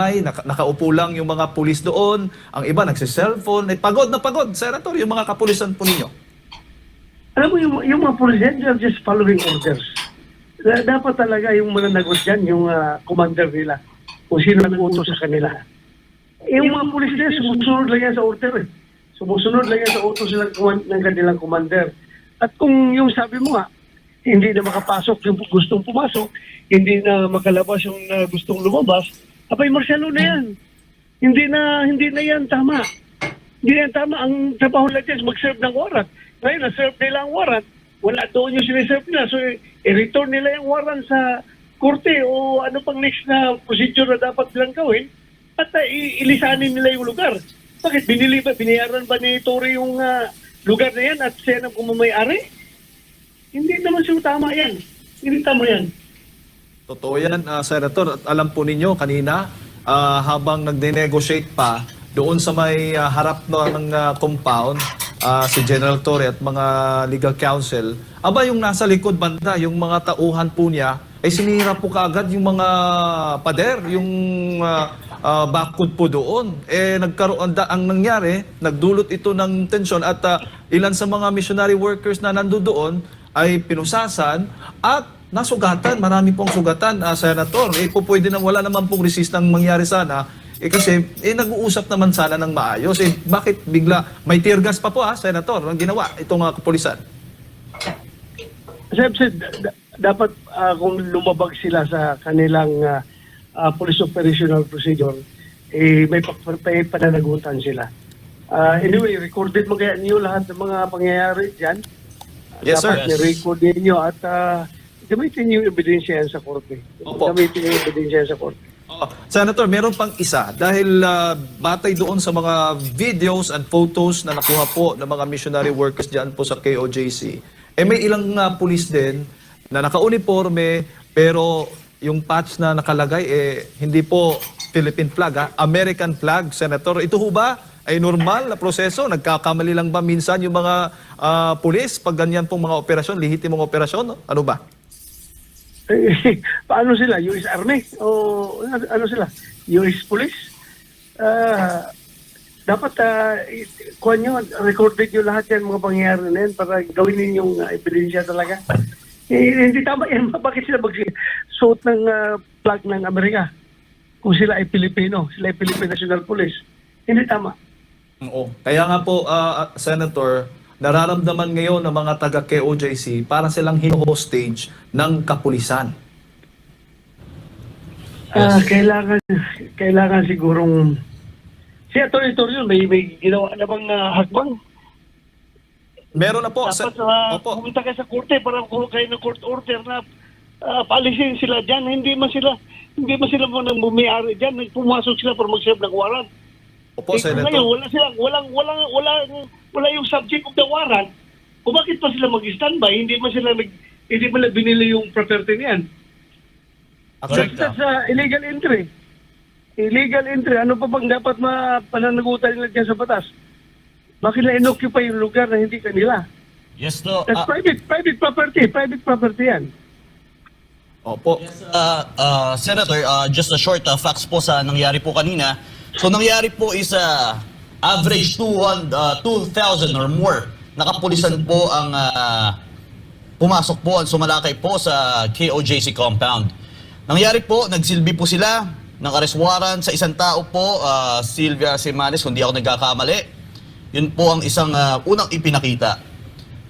ay naka, nakaupo lang yung mga pulis doon, ang iba nagsi-cellphone, eh, pagod na pagod, Senator, yung mga kapulisan po ninyo. Alam mo, yung, yung mga police yan, they're just following orders. Da- dapat talaga yung mananagot dyan, yung ah, commander nila, kung sino nag-utos sa kanila. Yung mga police yan, sumusunod lang yan sa order eh. Sumusunod lang yan sa utos ng, ng kanilang commander. At kung yung sabi mo nga, hindi na makapasok yung gustong pumasok, hindi na makalabas yung ah, gustong lumabas, abay marsyalo na yan. Hindi na hindi na yan tama. Hindi yan tama. Ang trabaho dyan is mag-serve ng warrant. Ngayon, na-serve nila ang warrant. Wala doon yung siniserve nila. So, i-return nila yung warrant sa korte o ano pang next na procedure na dapat nilang gawin at uh, ilisanin nila yung lugar. Bakit? Binili ba, binayaran ba ni Tory yung ah, lugar na yan at siya na kumamayari? Hindi naman siya tama yan. Hindi tama yan. Totoo yan, ah, Senator. At alam po ninyo, kanina, ah, habang nagde-negotiate pa, doon sa may ah, harap na ng ah, compound, ah, si General Torre at mga legal counsel, aba yung nasa likod banda, yung mga tauhan po niya, ay sinira po kaagad yung mga pader, yung uh, bakod po doon. Eh, nagkaroon, da- ang nangyari, nagdulot ito ng tensyon at ah, ilan sa mga missionary workers na nandoon ay pinusasan at nasugatan. Marami pong sugatan, ah, Senator. Eh, po pwede na wala naman pong resist ang mangyari sana. Eh kasi, eh nag-uusap naman sana ng maayos. Eh bakit bigla, may tear gas pa po ha, Senator, ang ginawa itong uh, kapulisan. Sir, sir, da- dapat ah, kung lumabag sila sa kanilang ah, ah, police operational procedure, eh, may, pa- may pananagutan sila. Ah, anyway, recorded mo kaya niyo lahat ng mga pangyayari dyan. Yes, sir. dapat i-record ninyo at ah, gamitin yung ebidensya yan sa korte. Opo. Gamitin yung ebidensya yan sa korte. Oh, Senator, meron pang isa dahil ah, batay doon sa mga videos and photos na nakuha po ng mga missionary workers diyan po sa KOJC. Eh may ilang ah, pulis din na naka-uniforme pero yung patch na nakalagay eh hindi po Philippine flag ha, American flag, Senator. Ito ho ba ay normal na proseso? Nagkakamali lang ba minsan yung mga ah, pulis pag ganyan pong mga operasyon, lehitimong operasyon? Ano ba? Eh, paano sila? US Army? O ano, ano sila? US Police? Ah, dapat uh, kuha nyo, recorded nyo lahat yan mga pangyayari na yan para gawin ninyong uh, ebidensya talaga. Eh, hindi tama yan. Bakit sila mag-suot ng ah, flag ng Amerika? Kung sila ay Pilipino, sila ay Philippine National Police. Hindi tama. Oo. Kaya nga po, ah, Senator, nararamdaman ngayon ng mga taga KOJC para silang hino-hostage ng kapulisan. Ah, kailangan kailangan sigurong si Atty. Torrio may may ginawa na bang ah, hakbang Meron na po. Dapat Sen- uh, Opo. pumunta ka sa korte para kung kayo ng court order na uh, paalisin sila dyan. Hindi man sila hindi man sila mo nang bumiari dyan. Pumasok sila para mag-serve ng warrant. Opo, Eh, kung Senator. Ngayon, wala silang, walang, walang, walang, wala yung subject of the warrant. Kung bakit pa sila mag-standby, hindi man sila nag, hindi man nila binili yung property niyan. Actually, That's, that's uh, illegal entry. Illegal entry. Ano pa bang dapat mapananagutan nila dyan sa batas? Bakit na inoccupy yung lugar na hindi kanila? Yes, no. That's Ah, private, private property. Private property yan. Opo. uh, uh, Senator, uh, just a short uh, facts po sa nangyari po kanina. So nangyari po is uh, average 200, uh, 2,000 or more nakapulisan po ang uh, pumasok po at sumalakay po sa KOJC compound. Nangyari po, nagsilbi po sila ng arrest warrant sa isang tao po, uh, Silvia Simanes, kung di ako nagkakamali. Yun po ang isang uh, unang ipinakita.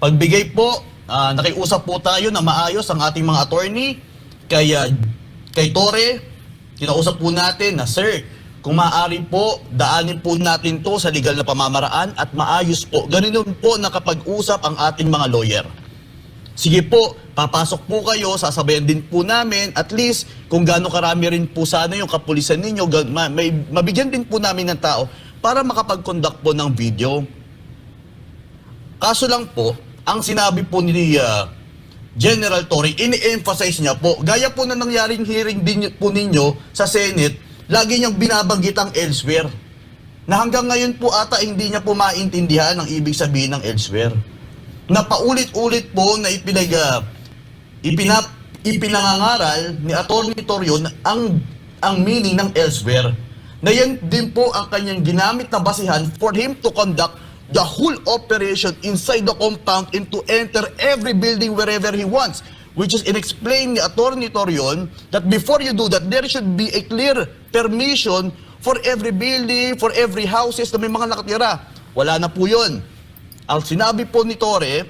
Pagbigay po, ah, nakiusap po tayo na maayos ang ating mga attorney kay, ah, kay Tore. Kinausap po natin na, Sir, kung maaari po, daanin po natin to sa legal na pamamaraan at maayos po. Ganun po nakapag-usap ang ating mga lawyer. Sige po, papasok po kayo, sasabayan din po namin, at least kung gaano karami rin po sana yung kapulisan ninyo, may, mabigyan din po namin ng tao para makapag-conduct po ng video. Kaso lang po, ang sinabi po ni ah, General Torre, ini-emphasize niya po, gaya po na nangyaring hearing din po ninyo sa Senate, lagi niyang binabanggit ang elsewhere. Na hanggang ngayon po ata hindi niya po maintindihan ang ibig sabihin ng elsewhere. Na paulit-ulit po na ipinag, ah, ipinap, ipinangangaral ni Atty. Torrio na ang ang meaning ng elsewhere. Na yan din po ang kanyang ginamit na basihan for him to conduct the whole operation inside the compound and to enter every building wherever he wants. Which is in-explain ni Atty. Torion that before you do that, there should be a clear permission for every building, for every houses na may mga nakatira. Wala na po yun. Ang sinabi po ni Tore,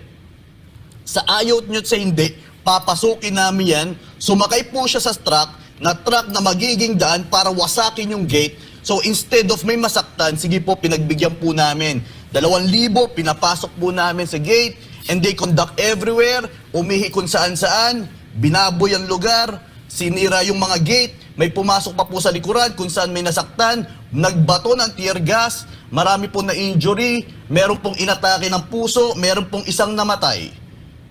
sa ayaw nyo sa hindi, papasukin namin yan. Sumakay po siya sa truck, na truck na magiging daan para wasakin yung gate. So instead of may masaktan, sige po, pinagbigyan po namin. Dalawang libo, pinapasok po namin sa gate, and they conduct everywhere, umihi kung saan saan, binaboy ang lugar, sinira yung mga gate, may pumasok pa po sa likuran kung saan may nasaktan, nagbato ng tear gas, marami po na injury, meron pong inatake ng puso, meron pong isang namatay.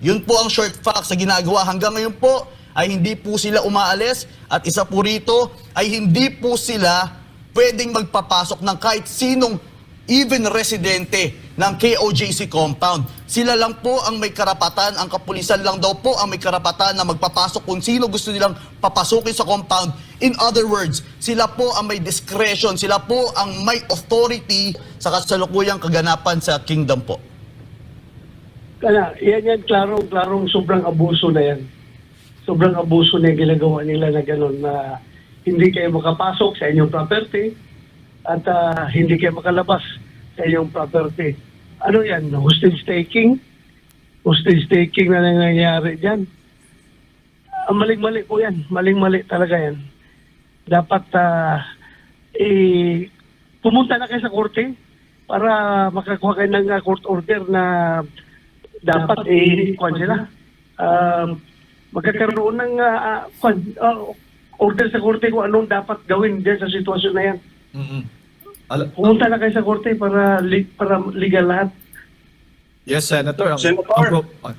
Yun po ang short facts sa ginagawa. Hanggang ngayon po ay hindi po sila umaalis at isa po rito ay hindi po sila pwedeng magpapasok ng kahit sinong even residente ng KOJC compound. Sila lang po ang may karapatan, ang kapulisan lang daw po ang may karapatan na magpapasok kung sino gusto nilang papasukin sa compound. In other words, sila po ang may discretion, sila po ang may authority sa kasalukuyang kaganapan sa kingdom po. Kaya, yan yan, klarong, klarong sobrang abuso na yan. Sobrang abuso na yung ginagawa nila na gano'n na hindi kayo makapasok sa inyong property at ah, hindi kayo makalabas sa inyong property. Ano yan? Hostage taking? Hostage taking na nangyayari dyan. Ah, maling-mali po yan. Maling-mali talaga yan. Dapat ah, eh, pumunta na kayo sa korte para makakuha kayo ng ah, court order na dapat eh kwan sila. Um, magkakaroon ng ah, kwan, ah, order sa korte kung anong dapat gawin dyan sa sitwasyon na yan. Mm-mm. Al- Pumunta na kayo sa korte para li- para legal lahat. yes, Senator. Ang- Senator. ang ah.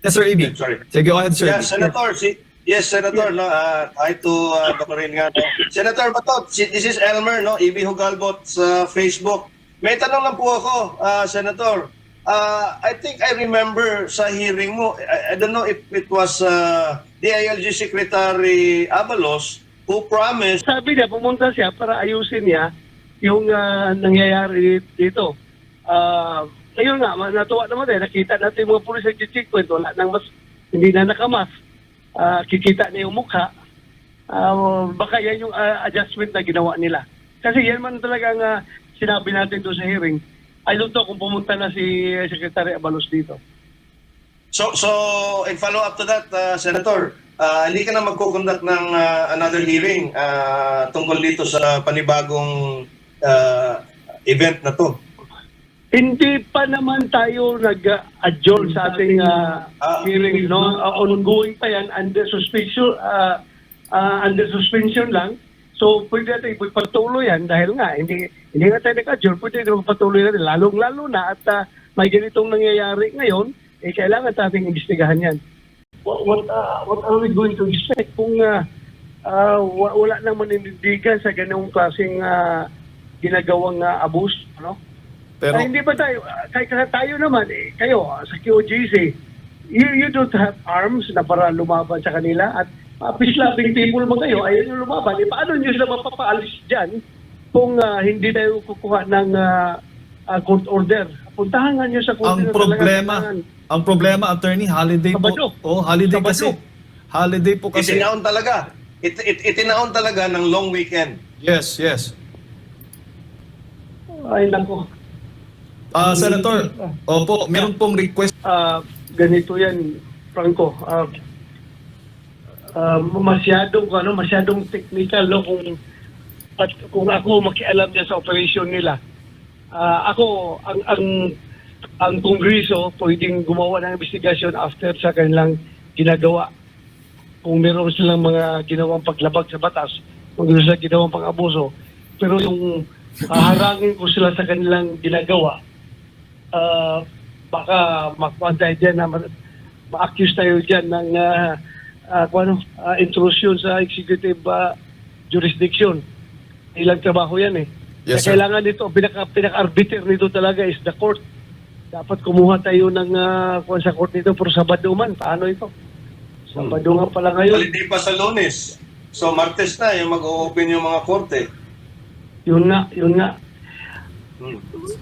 yes, Sir Ibi. Sorry. Sige, go ahead, Sir. Yeah, Ibi. Senator. Si, yes, Senator. No, uh, hi to uh, Dr. Rin nga. No. Senator Batot, si, this is Elmer, no? Ibi Hugalbot sa Facebook. May tanong lang po ako, uh, Senator. Uh, I think I remember sa hearing mo, I, I don't know if it was uh, DILG Secretary Abalos who promised Sabi niya, pumunta siya para ayusin niya yung ah, nangyayari dito. Ah, ayun nga, natuwa naman eh. Nakita natin mga pulis sa checkpoint. Wala nang mas, hindi na nakamas. Ah, kikita niya yung mukha. Ah, baka yan yung ah, adjustment na ginawa nila. Kasi yan man talaga ang ah, sinabi natin doon sa hearing. I don't know kung pumunta na si Secretary Abalos dito. So, so in follow-up to that, uh, Senator, uh, hindi ka na magkukonduct ng uh, another hearing uh, tungkol dito sa panibagong uh, event na to. Hindi pa naman tayo nag-adjourn sa ating Ah. hearing. No? Ah, ongoing pa yan. Under suspension, ah, ah, under suspension lang. So, pwede natin ipagpatuloy yan dahil nga, hindi, hindi nga tayo nag-adjourn. Pwede natin magpatuloy natin. Lalong-lalo na at ah, may ganitong nangyayari ngayon, eh, kailangan natin imbestigahan yan. What, what, ah, what are we going to expect kung ah, wa- wala nang manindigan sa ganung klaseng ah, ginagawang uh, abuse, ano? Pero, Ay, hindi ba tayo, kaya kaya tayo naman, eh, kayo ah, sa QGC, you, you don't have arms na para lumaban sa kanila at uh, peace-loving people mo kayo, ayaw nyo lumaban. Eh, paano nyo sila mapapaalis dyan kung ah, hindi tayo kukuha ng ah, ah, court order? Puntahan nga nyo sa court ang talaga problema, kailangan. ang problema, attorney, holiday Sabado. po. Oh, holiday Sabado. kasi. Holiday po kasi. Itinaon talaga. It, it, itinaon talaga ng long weekend. Yes, yes. Ay, nako. Ah, Senator, opo, meron pong request. Ah, ganito yan, Franco. Ah, ah, masyadong ano, masyadong technical no kung at kung ako makialam niya sa operation nila. Ah, ako ang ang ang kongreso pwedeng gumawa ng investigasyon after sa kanilang ginagawa. Kung meron silang mga ginawang paglabag sa batas, kung meron silang ginawang pang-abuso. Pero yung haharangin ko sila sa kanilang ginagawa, ah, baka makuha tayo dyan na ma- ma-accuse tayo dyan ng ah, kung ano, ah, intrusion sa executive ah, jurisdiction. Ilang trabaho yan eh. Yes, sir. kailangan nito, pinaka, pinaka-arbiter nito talaga is the court. Dapat kumuha tayo ng uh, kung sa court nito pero Sabado man. Paano ito? Sabado nga pala ngayon. Holiday pa sa lunes. So Martes na yung mag-open yung mga korte. Yun nga, yun nga.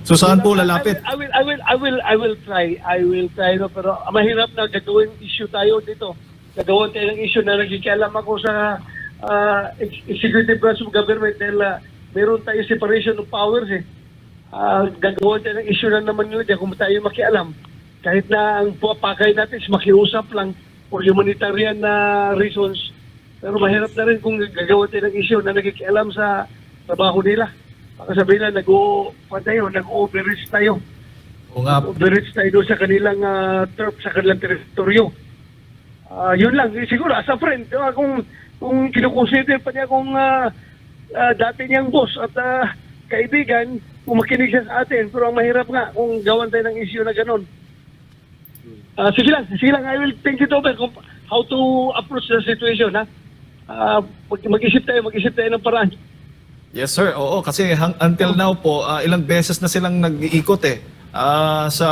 So saan po lalapit? I will, I will, I will, I will try. I will try. No, pero mahirap na gagawin issue tayo dito. Gagawin tayo ng issue na nagkikialam ako sa ex- executive branch of government dahil ah, meron tayo separation of powers eh. Uh, gagawin tayo ng issue na naman yun kung tayo makialam. Kahit na ang pakay natin is makiusap lang for humanitarian na reasons. Pero mahirap na rin kung gagawin tayo ng issue na nagkikialam sa trabaho nila. Baka sabihin na nag-o, tayo, nag-overreach tayo. O nga, Overreach tayo doon sa kanilang ah, turf, sa kanilang teritoryo. Ah, yun lang, siguro as a friend, ah, kung, kung kinukonsider pa niya kung ah, ah, dati niyang boss at ah, kaibigan, kung makinig siya sa atin. Pero ang mahirap nga kung gawan tayo ng issue na ganun. Ah, sige lang, sige lang, I will think it over kung how to approach the situation, ha? Mag- mag-isip tayo, mag-isip tayo ng paraan. Yes sir, oo kasi hang, until now po ah, ilang beses na silang nag-iikot eh. Ah, sa